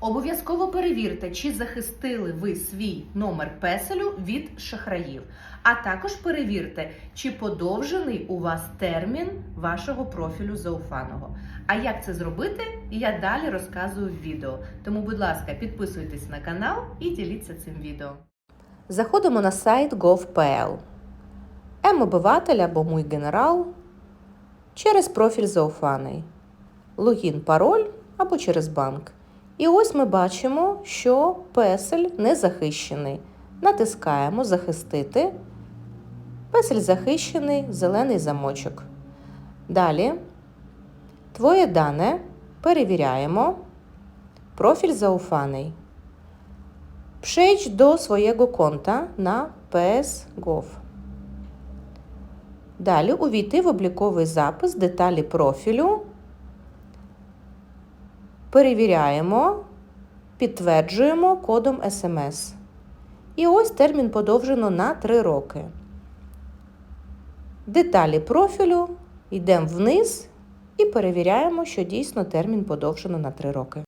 Обов'язково перевірте, чи захистили ви свій номер песелю від шахраїв. А також перевірте, чи подовжений у вас термін вашого профілю зауфаного. А як це зробити, я далі розказую в відео. Тому, будь ласка, підписуйтесь на канал і діліться цим відео. Заходимо на сайт gov.pl. М-обиватель або мій генерал через профіль зауфаний. Логін, пароль або через банк. І ось ми бачимо, що песель не захищений. Натискаємо Захистити. Песель захищений, зелений замочок. Далі Твоє дане перевіряємо. Профіль зауфаний. Przejdź до swojego konta на PS.gov. Далі увійти в обліковий запис деталі профілю. Перевіряємо, підтверджуємо кодом SMS. І ось термін подовжено на 3 роки. Деталі профілю йдемо вниз і перевіряємо, що дійсно термін подовжено на 3 роки.